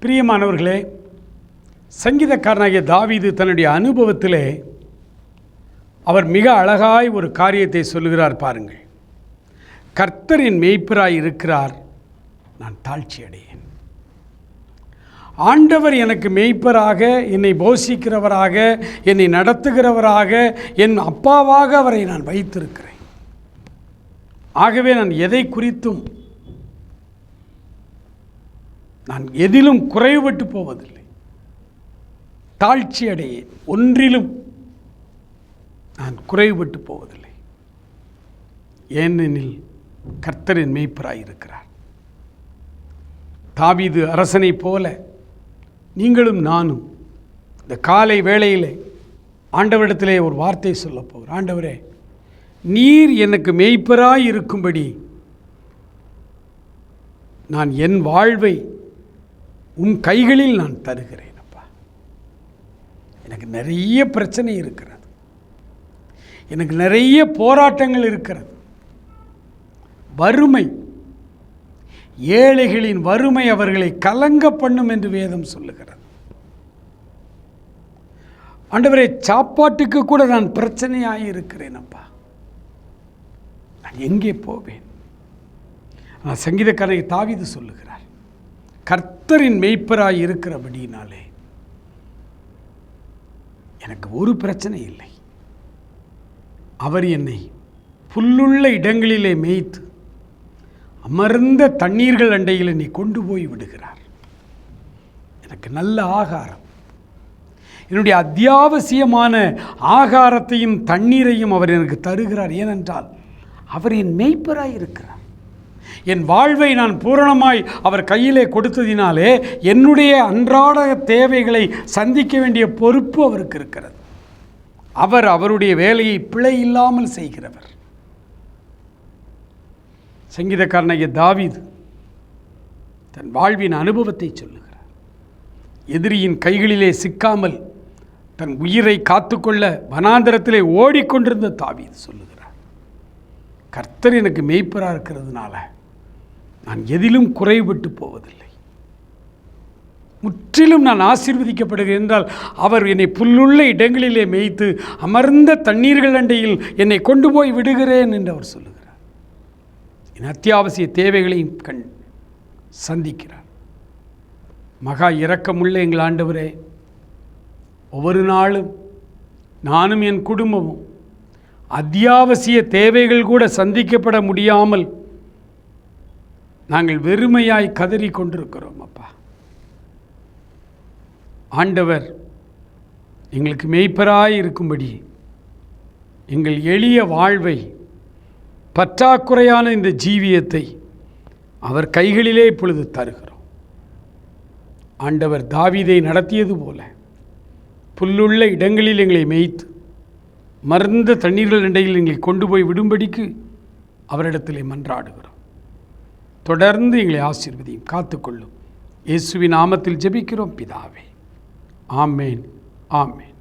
பிரியமானவர்களே சங்கீதக்காரனாகிய தாவீது தன்னுடைய அனுபவத்திலே அவர் மிக அழகாய் ஒரு காரியத்தை சொல்லுகிறார் பாருங்கள். கர்த்தரின் மேய்ப்பராய் இருக்கிறார் நான் தாழ்ச்சி அடையேன் ஆண்டவர் எனக்கு மெய்ப்பராக என்னை போஷிக்கிறவராக என்னை நடத்துகிறவராக என் அப்பாவாக அவரை நான் வைத்திருக்கிறேன். ஆகவே நான் எதை குறித்தும் நான் எதிலும் குறைவுபட்டு போவதில்லை. தாழ்ச்சி அடையேன் ஒன்றிலும் நான் குறைவுபட்டு போவதில்லை. ஏனெனில் கர்த்தரின் மெய்ப்பராயிருக்கிறார். தாவிது அரசனைப் போல நீங்களும் நானும் இந்த காலை வேளையில் ஆண்டவரிடத்திலே ஒரு வார்த்தை சொல்லப் போகிறேன் ஆண்டவரே நீர் எனக்கு மெய்ப்பராய் இருக்கும்படி நான் என் வாழ்வை உன் கைகளில் நான் தருகிறேன் அப்பா. எனக்கு நிறைய பிரச்சனை இருக்கிறது. எனக்கு நிறைய போராட்டங்கள் இருக்கிறது. வறுமை ஏழைகளின் வறுமை அவர்களை கலங்க பண்ணும் என்று வேதம் சொல்லுகிறது. ஆண்டவரே சாப்பாட்டுக்கு கூட நான் பிரச்சனையாக இருக்கிறேன் அப்பா. நான் எங்கே போவேன்? நான் சங்கீதக்காரனை தாவிது சொல்லுகிறார் கர்த்தரின் மெய்ப்பராய் இருக்கிறபடியினாலே எனக்கு ஒரு பிரச்சனை இல்லை. அவர் என்னை புல்லுள்ள இடங்களிலே மேய்த்து அமர்ந்த தண்ணீர்கள் அண்டையில் என்னை கொண்டு போய் விடுகிறார். எனக்கு நல்ல ஆகாரம். என்னுடைய அத்தியாவசியமான ஆகாரத்தையும் தண்ணீரையும் அவர் எனக்கு தருகிறார். ஏனென்றால் அவர் என் மெய்ப்பராய் இருக்கிறார். என் வாழ்வை நான் பூரணமாய் அவர் கையிலே கொடுத்ததினாலே என்னுடைய அன்றாட தேவைகளை சந்திக்க வேண்டிய பொறுப்பு அவருக்கு இருக்கிறது. அவர் அவருடைய வேலையை பிழை இல்லாமல் செய்கிறவர். சங்கீதக்காரனாகிய தாவீது தன் வாழ்வின் அனுபவத்தை சொல்லுகிறார். எதிரியின் கைகளிலே சிக்காமல் தன் உயிரை காத்துக்கொள்ள வனாந்தரத்திலே ஓடிக்கொண்டிருந்த தாவீது சொல்லுகிறார் கர்த்தர் எனக்கு மெய்ப்பராக இருக்கிறதுனால நான் எதிலும் குறைபட்டு போவதில்லை. முற்றிலும் நான் ஆசீர்வதிக்கப்படுகிறேன் என்றால் அவர் என்னை புல்லுள்ள இடங்களிலே மேய்த்து அமர்ந்த தண்ணீர்கள் அண்டையில் என்னை கொண்டு போய் விடுகிறேன் என்று அவர் சொல்லுகிறார். என் அத்தியாவசிய தேவைகளையும் கண் சந்திக்கிறார். மகா இரக்கமுள்ள எங்கள் ஆண்டவரே ஒவ்வொரு நாளும் நானும் என் குடும்பமும் அத்தியாவசிய தேவைகள் கூட சந்திக்கப்பட முடியாமல் நாங்கள் வெறுமையாய் கதறி கொண்டிருக்கிறோம் அப்பா. ஆண்டவர் எங்களுக்கு மெய்ப்பராய் இருக்கும்படி எங்கள் எளிய வாழ்வை பற்றாக்குறையான இந்த ஜீவியத்தை அவர் கைகளிலே இப்பொழுது தருகிறோம். ஆண்டவர் தாவீதை நடத்தியது போல புல்லுள்ள இடங்களில் எங்களை மேய்த்து மருந்த தண்ணீர்கள் இடையில் எங்களை கொண்டு போய் விடும்படிக்கு அவரிடத்திலே மன்றாடுகிறோம். தொடர்ந்து எங்களை ஆசீர்வதியும் காத்துக்கொள்ளும். இயேசுவின் நாமத்தில் ஜெபிக்கிறோம் பிதாவே. ஆமேன் ஆமேன்.